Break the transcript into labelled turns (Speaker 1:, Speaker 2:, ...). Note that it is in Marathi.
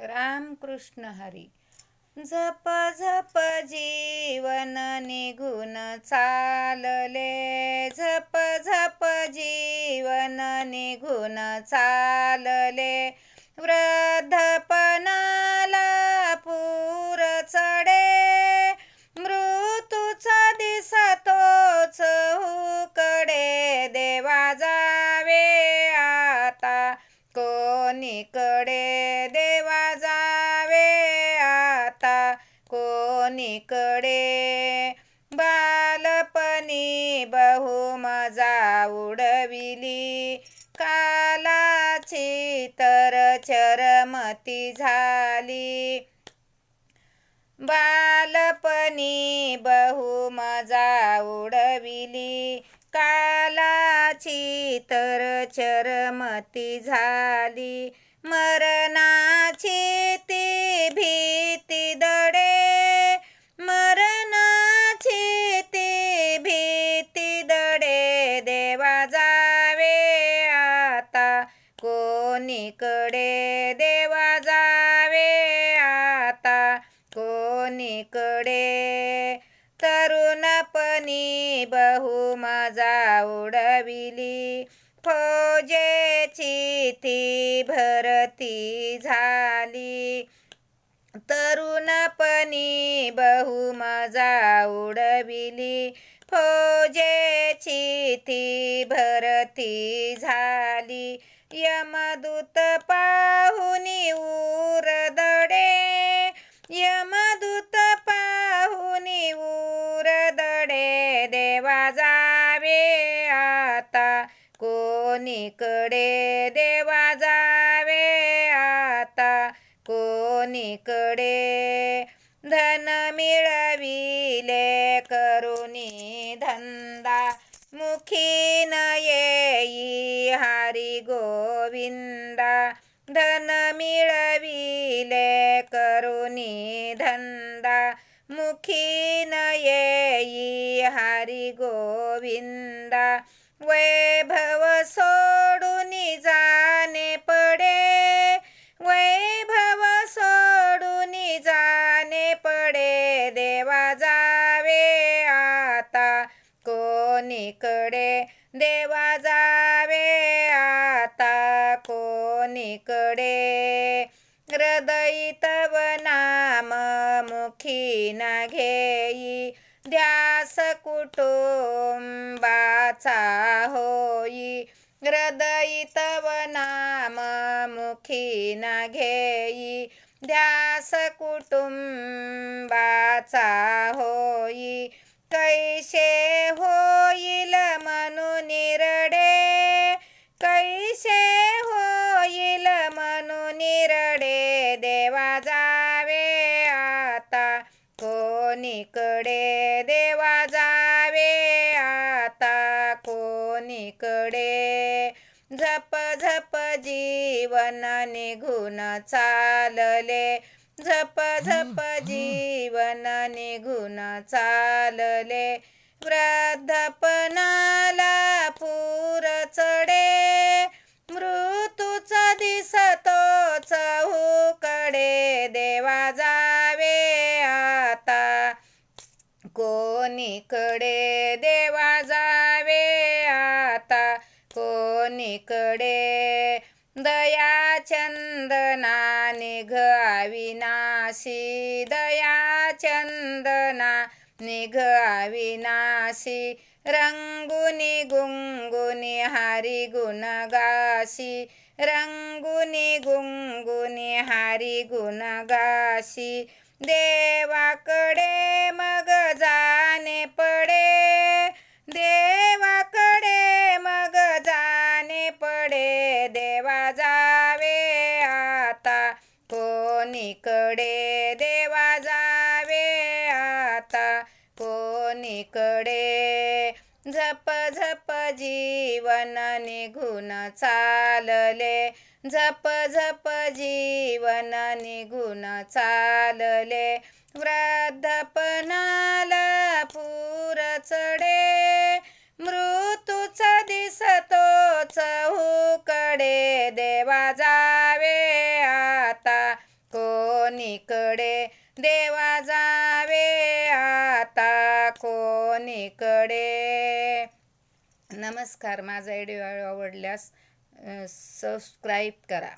Speaker 1: रामकृष्ण हरी. झप झप जीवन निघून चालले. झप झप जीवन निघून चालले. वृद्ध कोणीकडे बालपणी बहु मजा उडविली. कालाची तर चरमती झाली. बालपणी बहु मजा उडविली. कालाची तर चरमती झाली. कोणीकडे देवा जावे आता? कोणीकडे? तरुणपणी बहु मजा उडविली. फौजेची ती भरती झाली. तरुणपणी बहु मजा उडविली. फौजेची ती भरती झाली. यमदूत पाहुनी उरदडे यमदूत पाहुनी उरदडे देवा जावे आता. कोणीकडे देवा जावे आता. कोणीकडे धन मिळविले करुणी धंदा. मुखी मिळविले करुणी धंदा. मुखी न येई हरी गोविंदा. वैभव सोडून जाने पडे. वैभव सोडून जाने पडे. देवा जावे आता कोणीकडे? देवा जावे आता कोणीकडे? हृदय तव नाम मुखी न घेई. ध्यास कुटुंबाचा होई. हृदय तव नाम मुखी न घेई. ध्यास कुटुंबाचा होई. कैसे कोणीकडे देवा जावे? आता कोणीकडे? झप झप जीवन निघून चालले. झप झप जीवन निघून चालले. वृद्धपणाला कोणीकडे देवा जावे आता? कोणीकडे? दया चंदना निघ अविनाशी दया चंदना निघ अविनाशी रंगुनी गुंगुनी हरी गुणगाशी रंगुनी गुंगुनी हरी गुणगाशी देवाकडे कोणीकडे देवा जावे आता? कोणीकडे? झप झप जीवन निघून चालले. झप झप जीवन निघून चालले. वृद्धपणाला पूर चढे. मृत्यूच दिसतोच हुकडे देवा जा कोणीकडे देवा जावे? आता कोणीकडे? नमस्कार माझा व्हिडिओ आवडल्यास सबस्क्राईब करा.